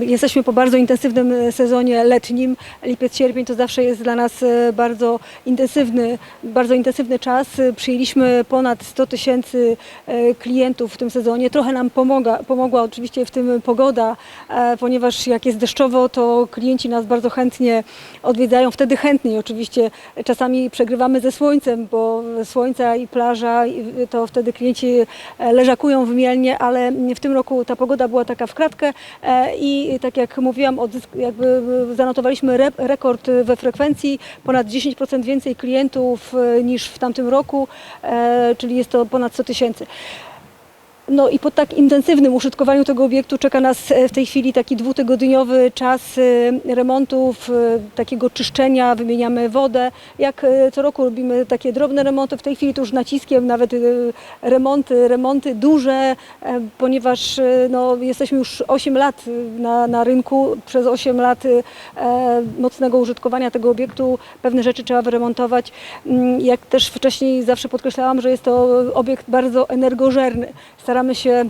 Jesteśmy po bardzo intensywnym e, sezonie letnim. Lipiec, sierpień to zawsze jest dla nas e, bardzo intensywny, bardzo intensywny czas. Przyjęliśmy ponad 100 tysięcy e, klientów w tym sezonie. Trochę nam pomogła oczywiście w tym pogoda, ponieważ jak jest deszczowo, to klienci nas bardzo chętnie odwiedzają. Wtedy chętniej oczywiście. Czasami przegrywamy ze słońcem, bo słońca i plaża, to wtedy klienci leżakują w Mielnie, ale w tym roku ta pogoda była taka w kratkę i tak jak mówiłam, jakby zanotowaliśmy re rekord we frekwencji, ponad 10% więcej klientów e, niż w tamtym roku, e, czyli jest to ponad 100 tysięcy. No i po tak intensywnym użytkowaniu tego obiektu czeka nas e, w tej chwili taki dwutygodniowy czas e, remontów, e, takiego czyszczenia, wymieniamy wodę. Jak co roku robimy takie drobne remonty, w tej chwili to już naciskiem nawet remonty, remonty duże, ponieważ no, jesteśmy już 8 lat na, na rynku, przez 8 lat mocnego użytkowania tego obiektu pewne rzeczy trzeba wyremontować. Mm, Jak też wcześniej zawsze podkreślałam, że jest to obiekt bardzo energożerny. Staramy się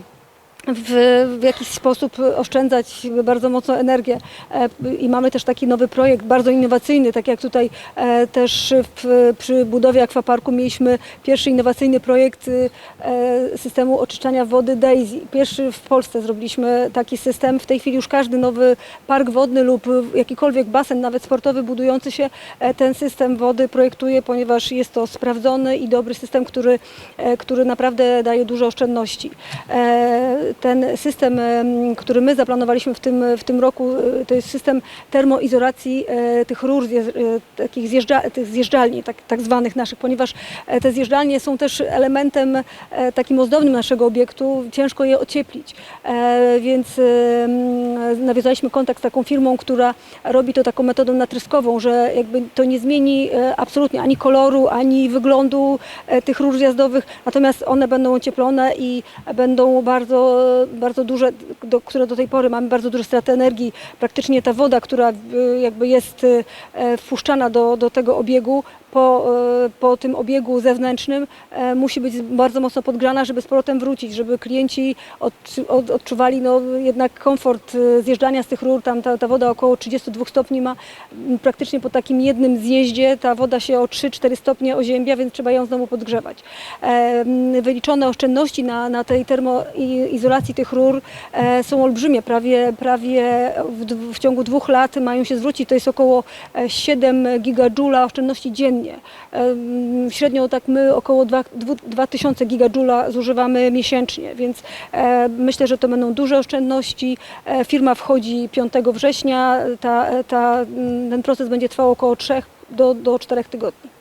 w, w jakiś sposób oszczędzać bardzo mocno energię E, i mamy też taki nowy projekt, bardzo innowacyjny, tak jak tutaj e, też w, przy budowie akwaparku mieliśmy pierwszy innowacyjny projekt y, e, systemu oczyszczania wody Daisy. Pierwszy w Polsce zrobiliśmy taki system. W tej chwili już każdy nowy park wodny lub jakikolwiek basen, nawet sportowy budujący się, ten system wody projektuje, ponieważ jest to sprawdzony i dobry system, który, który naprawdę daje dużo oszczędności. Ten system, em, który my zaplanowaliśmy w tym, w tym roku, e, to jest system termoizolacji e, tych rur, e, takich zjeżdża, tych zjeżdżalni, tak, tak zwanych naszych, ponieważ te zjeżdżalnie są też elementem takim ozdobnym naszego obiektu, ciężko je ocieplić, więc nawiązaliśmy kontakt z taką firmą, która robi to taką metodą natryskową, że jakby to nie zmieni absolutnie ani koloru, ani wyglądu tych rur zjazdowych, natomiast one będą ocieplone i będą bardzo, bardzo duże, do, które do tej pory mamy bardzo duże straty energii. Praktycznie ta woda, która e, jakby jest e, wpuszczana do, do tego obiegu, po, e, po tym obiegu zewnętrznym e, musi być bardzo mocno podgrzana, żeby z powrotem wrócić, żeby klienci od, od, odczuwali no, jednak komfort e, zjeżdżania z tych rur. Tam ta, ta woda około 32 stopni ma. Praktycznie po takim jednym zjeździe ta woda się o 3-4 stopnie oziębia, więc trzeba ją znowu podgrzewać. E, Wyliczone oszczędności na, na tej termoizolacji tych rur e, są olbrzymie. Prawie, prawie w, w ciągu dwóch lat mają się zwrócić. To jest około e, 7 gigadżula oszczędności dziennie. Em, Średnio tak my około 2 2000 gigadżula zużywamy miesięcznie, więc e, myślę, że to będą duże oszczędności. E, Firma wchodzi 5 września. Ta, ta, ten proces będzie trwał około 3 do, do 4 tygodni.